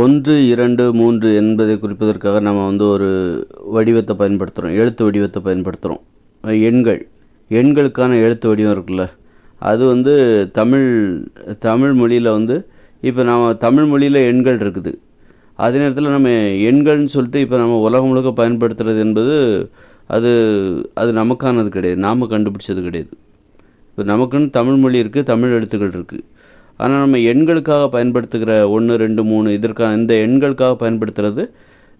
ஒன்று இரண்டு மூன்று என்பதை குறிப்பதற்காக நம்ம வந்து ஒரு வடிவத்தை பயன்படுத்துகிறோம் எழுத்து வடிவத்தை பயன்படுத்துகிறோம் எண்கள். எண்களுக்கான எழுத்து வடிவம் இருக்குல்ல அது வந்து தமிழ் தமிழ் மொழியில் வந்து இப்போ நம்ம தமிழ் மொழியில் எண்கள் இருக்குது. அதே நேரத்தில் நம்ம எண்கள்னு சொல்லிட்டு இப்போ நம்ம உலகம் முழுக்க பயன்படுத்துகிறது என்பது அது அது நமக்கானது கிடையாது. நாம் கண்டுபிடிச்சது கிடையாது. இப்போ நமக்குன்னு தமிழ் மொழி இருக்குது தமிழ் எழுத்துக்கள் இருக்குது ஆனால் நம்ம எண்களுக்காக பயன்படுத்துகிற ஒன்று ரெண்டு மூணு இதற்காக இந்த எண்களுக்காக பயன்படுத்துகிறது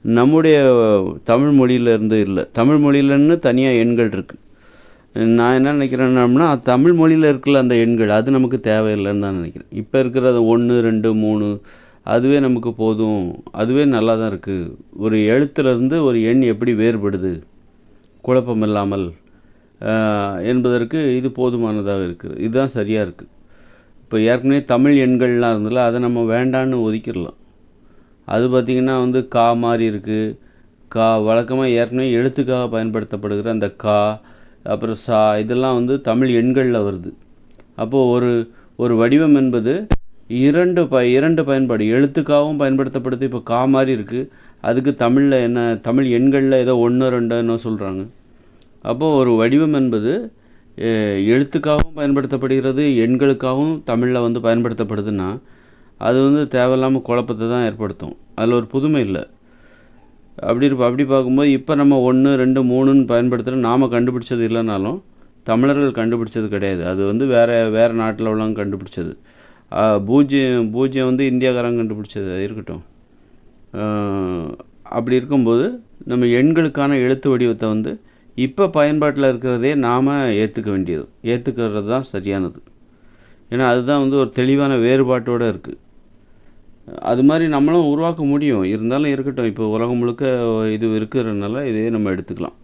நம்முடைய தமிழ் மொழியிலேருந்து இல்லை. தமிழ் மொழியிலன்னு தனியாக எண்கள் இருக்குது நான் என்ன நினைக்கிறேன்னா தமிழ் மொழியில் இருக்குல்ல அந்த எண்கள் அது நமக்கு தேவையில்லைன்னு தான் நினைக்கிறேன். இப்போ இருக்கிறது ஒன்று ரெண்டு மூணு அதுவே நமக்கு போதும். அதுவே நல்லா தான் இருக்குது ஒரு எழுத்துலேருந்து ஒரு எண் எப்படி வேறுபடுது? குழப்பம் இல்லாமல் என்பதற்கு இது போதுமானதாக இருக்குது. இதுதான் சரியாக இருக்குது இப்போ ஏற்கனவே தமிழ் எண்கள்லாம் இருந்ததில்ல அதை நம்ம வேண்டான்னு ஒதுக்கிடலாம். அது பார்த்திங்கன்னா வந்து கா மாதிரி இருக்குது கா வழக்கமாக ஏற்கனவே எழுத்துக்காக பயன்படுத்தப்படுகிற அந்த கா அப்புறம் சா இதெல்லாம் வந்து தமிழ் எண்களில் வருது. அப்போது ஒரு ஒரு வடிவம் என்பது இரண்டு ப இரண்டு பயன்பாடு எழுத்துக்காகவும் பயன்படுத்தப்படுது இப்போ கா மாதிரி இருக்குது அதுக்கு தமிழில் என்ன தமிழ் எண்களில் ஏதோ ஒன்று ரெண்டுன்னு சொல்கிறாங்க அப்போது ஒரு வடிவம் என்பது எழுத்துக்காகவும் பயன்படுத்தப்படுகிறது எண்களுக்காகவும் தமிழில் வந்து பயன்படுத்தப்படுதுன்னா அது வந்து தேவையில்லாமல் குழப்பத்தை தான் ஏற்படுத்தும். அதில் ஒரு புதுமை இல்லை. அப்படி இருப்ப அப்படி பார்க்கும்போது இப்போ நம்ம ஒன்று ரெண்டு மூணுன்னு பயன்படுத்துகிற நாம் கண்டுபிடிச்சது இல்லைனாலும் தமிழர்கள் கண்டுபிடிச்சது கிடையாது. அது வந்து வேறு வேறு நாட்டில் உள்ளவங்க கண்டுபிடிச்சது. பூஜ்ஜியம் பூஜ்ஜியம் வந்து இந்தியாக்காரங்க கண்டுபிடிச்சது இருக்கட்டும். அப்படி இருக்கும்போது நம்ம எண்களுக்கான எழுத்து வடிவத்தை வந்து இப்போ பயன்பாட்டில் இருக்கிறதே நாம் ஏற்றுக்க வேண்டியது. ஏற்றுக்கிறது தான் சரியானது. ஏன்னா அதுதான் வந்து ஒரு தெளிவான வேறுபாட்டோடு இருக்குது அது மாதிரி நம்மளும் உருவாக்க முடியும். இருந்தாலும் இருக்கட்டும். இப்போ உலகம் முழுக்க இது இருக்கிறதுனால இதே நம்ம எடுத்துக்கலாம்.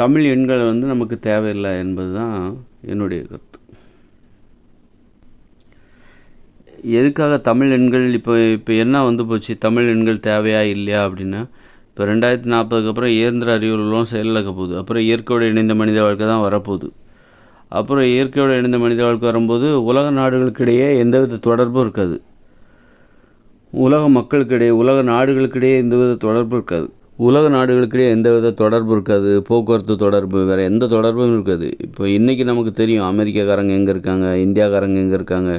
தமிழ் எண்கள் வந்து நமக்கு தேவையில்லை என்பது தான் என்னுடைய கருத்து. எதுக்காக தமிழ் எண்கள் இப்போ இப்போ என்ன வந்து போச்சு? தமிழ் எண்கள் தேவையா இல்லையா அப்படின்னா இப்போ ரெண்டாயிரத்தி நாற்பதுக்கு அப்புறம் இயந்திர அறிவுகளும் செயலிழக்க போகுது. அப்புறம் இயற்கையோடு இணைந்த மனித வாழ்க்கை தான் வரப்போகுது அப்புறம் இயற்கையோடு இணைந்த மனித வாழ்க்கை வரும்போது உலக நாடுகளுக்கிடையே எந்தவித தொடர்பும் இருக்காது. உலக மக்களுக்கிடையே உலக நாடுகளுக்கிடையே எந்தவித தொடர்பு இருக்காது. உலக நாடுகளுக்கிடையே எந்தவித தொடர்பு இருக்காது. போக்குவரத்து தொடர்பு வேறு எந்த தொடர்பும் இருக்காது. இப்போ இன்றைக்கி நமக்கு தெரியும் அமெரிக்காக்காரங்க எங்கே இருக்காங்க இந்தியாக்காரங்க எங்கே இருக்காங்க.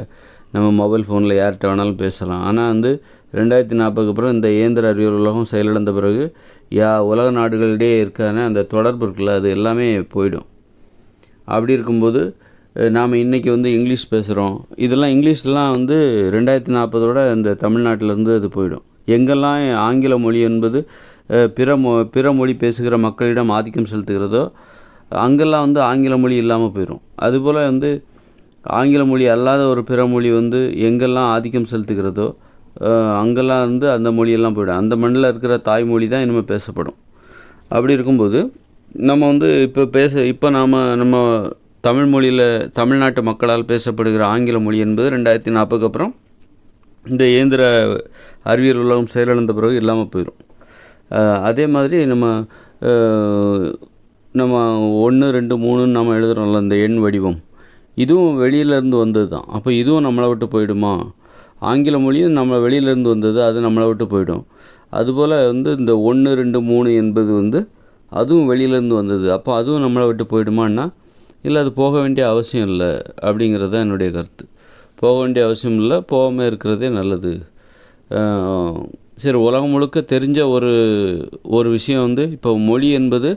நம்ம மொபைல் ஃபோனில் யார்கிட்ட வேணாலும் பேசலாம். ஆனால் வந்து ரெண்டாயிரத்தி நாற்பதுக்கு அப்புறம் இந்த இயந்திர அறிவியல் உலகம் செயலிழந்த பிறகு யா உலக நாடுகளிடையே இருக்கான அந்த தொடர்பு இருக்குல்ல அது எல்லாமே போயிடும். அப்படி இருக்கும்போது நாம் இன்றைக்கி வந்து இங்கிலீஷ் பேசுகிறோம் இதெல்லாம் இங்கிலீஷ்லாம் வந்து ரெண்டாயிரத்தி நாற்பதோட இந்த தமிழ்நாட்டிலேருந்து அது போயிடும். எங்கெல்லாம் ஆங்கில மொழி என்பது பிற மொ பிற மொழி பேசுகிற மக்களிடம் ஆதிக்கம் செலுத்துகிறதோ அங்கெல்லாம் வந்து ஆங்கில மொழி இல்லாமல் போயிடும் அதுபோல் வந்து ஆங்கில மொழி அல்லாத ஒரு பிற மொழி வந்து எங்கெல்லாம் ஆதிக்கம் செலுத்துகிறதோ அங்கெல்லாம் இருந்து அந்த மொழியெல்லாம் போயிடும். அந்த மண்ணில் இருக்கிற தாய்மொழி தான் இனிமேல் பேசப்படும். அப்படி இருக்கும்போது நம்ம வந்து இப்போ பேச இப்போ நாம் நம்ம தமிழ் மொழியில் தமிழ்நாட்டு மக்களால் பேசப்படுகிற ஆங்கில மொழி என்பது ரெண்டாயிரத்தி நாற்பதுக்கு அப்புறம் இந்த இயந்திர அறிவியல் உலகம் செயலிழந்த பிறகு இல்லாமல் போயிடும் அதே மாதிரி நம்ம நம்ம ஒன்று ரெண்டு மூணுன்னு நம்ம எழுதுகிறோம்ல இந்த எண் வடிவம். இதுவும் வெளியிலேருந்து வந்தது தான் அப்போ இதுவும் நம்மளை விட்டு போயிடுமா? ஆங்கில மொழியும் நம்ம வெளியிலேருந்து வந்தது அது நம்மளை விட்டு போயிடும். அதுபோல் வந்து இந்த ஒன்று ரெண்டு மூணு என்பது வந்து அதுவும் வெளியிலேருந்து வந்தது. அப்போ அதுவும் நம்மளை விட்டு போயிடுமான்னா இல்லை அது போக வேண்டிய அவசியம் இல்லை அப்படிங்கிறது தான் என்னுடைய கருத்து. போக வேண்டிய அவசியம் இல்லை போகாமல் இருக்கிறதே நல்லது. சரி உலகம் முழுக்க தெரிஞ்ச ஒரு ஒரு விஷயம் வந்து இப்போ மொழி என்பது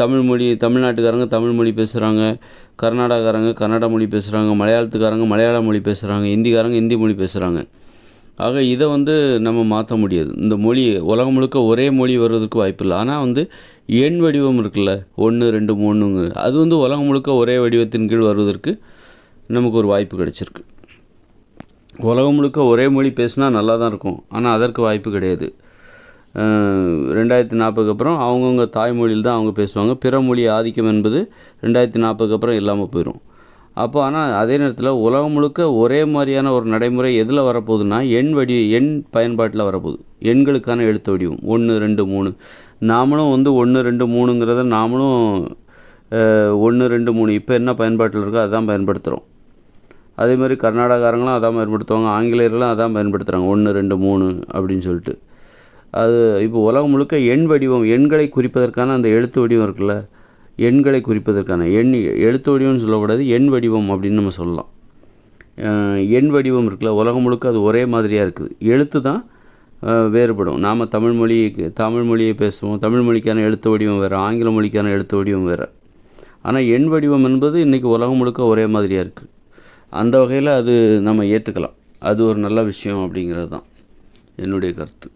தமிழ் மொழி தமிழ்நாட்டுக்காரங்க தமிழ் மொழி பேசுகிறாங்க கர்நாடகாரங்க கன்னட மொழி பேசுகிறாங்க மலையாளத்துக்காரங்க மலையாள மொழி பேசுகிறாங்க ஹிந்திக்காரங்க ஹிந்தி மொழி பேசுகிறாங்க ஆக இதை வந்து நம்ம மாற்ற முடியாது. இந்த மொழி உலகம் முழுக்க ஒரே மொழி வருவதற்கு வாய்ப்பில்லை. ஆனால் வந்து எண் வடிவம் இருக்குல்ல. ஒன்று ரெண்டு மூணுங்க. அது வந்து உலகம் முழுக்க ஒரே வடிவத்தின் கீழ் வருவதற்கு நமக்கு ஒரு வாய்ப்பு கிடைச்சிருக்கு. உலகம் முழுக்க ஒரே மொழி பேசினா நல்லா தான் இருக்கும். ஆனால் அதற்கு வாய்ப்பு கிடையாது. ரெண்டாயிரத்தி நாற்பதுக்கு அப்புறம் அவங்கவுங்க தாய்மொழியில் தான் அவங்க பேசுவாங்க. பிற மொழி ஆதிக்கம் என்பது ரெண்டாயிரத்தி நாற்பதுக்கு அப்புறம் இல்லாமல் போயிடும் அப்போ ஆனால் அதே நேரத்தில் உலகம் முழுக்க ஒரே மாதிரியான ஒரு நடைமுறை எதில் வரப்போகுதுன்னா எண் வடி எண் பயன்பாட்டில் வரப்போகுது. எண்களுக்கான எழுத்து வடிவம். ஒன்று ரெண்டு மூணு. நாமளும் வந்து ஒன்று ரெண்டு மூணுங்கிறத நாமளும் ஒன்று ரெண்டு மூணு. இப்போ என்ன பயன்பாட்டில் இருக்கோ அதான் பயன்படுத்துகிறோம் அதே மாதிரி கர்நாடகாரங்களும் அதான் பயன்படுத்துவாங்க. ஆங்கிலேயர்களும் அதான் பயன்படுத்துகிறாங்க ஒன்று ரெண்டு மூணு அப்படின்னு சொல்லிட்டு. அது இப்போ உலகம் முழுக்க எண் வடிவம் எண்களை குறிப்பதற்கான அந்த எழுத்து வடிவம் இருக்குல்ல? எண்களை குறிப்பதற்கான எண் எழுத்து வடிவம்னு சொல்லக்கூடாது எண் வடிவம் அப்படின்னு நம்ம சொல்லலாம். எண் வடிவம் இருக்குல்ல உலகம் முழுக்க அது ஒரே மாதிரியாக இருக்குது. எழுத்து தான் வேறுபடும். நாம் தமிழ் மொழி தமிழ் மொழியை பேசுவோம் தமிழ் மொழிக்கான எழுத்து வடிவம் வேறு ஆங்கில மொழிக்கான எழுத்து வடிவம் வேறு. ஆனால் எண் வடிவம் என்பது இன்றைக்கி உலகம் முழுக்க ஒரே மாதிரியாக இருக்குது அந்த வகையில் அது நம்ம ஏற்றுக்கலாம் அது ஒரு நல்ல விஷயம் அப்படிங்கிறது தான் என்னுடைய கருத்து.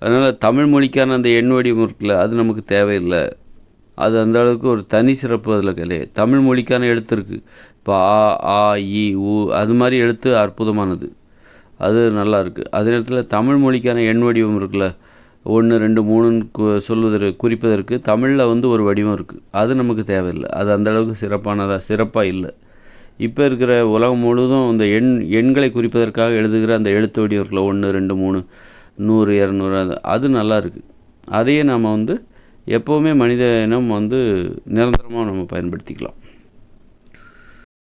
அதனால் தமிழ் மொழிக்கான அந்த எண் வடிவம் இருக்குல்ல அது நமக்கு தேவையில்லை. அது அந்த அளவுக்கு ஒரு தனி சிறப்பு அதில் கிடையாது தமிழ் மொழிக்கான எழுத்து இருக்குது இப்போ ஆ ஆ இ உ அது மாதிரி எழுத்து அற்புதமானது. அது நல்லா இருக்குது அதே நேரத்தில் தமிழ் மொழிக்கான எண் வடிவம் இருக்குல்ல ஒன்று ரெண்டு மூணுன்னு கு- சொல்வதற்கு குறிப்பதற்கு தமிழில் வந்து ஒரு வடிவம் இருக்குது அது நமக்கு தேவையில்லை. அது அந்த அளவுக்கு சிறப்பானதாக சிறப்பாக இல்லை. இப்போ இருக்கிற உலகம் முழுவதும் இந்த எண் எண்களை குறிப்பதற்காக எழுதுகிற அந்த எழுத்து வடிவம் இருக்குல்ல ஒன்று ரெண்டு மூணு. நூறு இரநூறு அது அது நல்லா இருக்குது அதையே நாம் வந்து எப்போவுமே மனித இனம் வந்து நிரந்தரமாக நம்ம பயன்படுத்திக்கலாம்.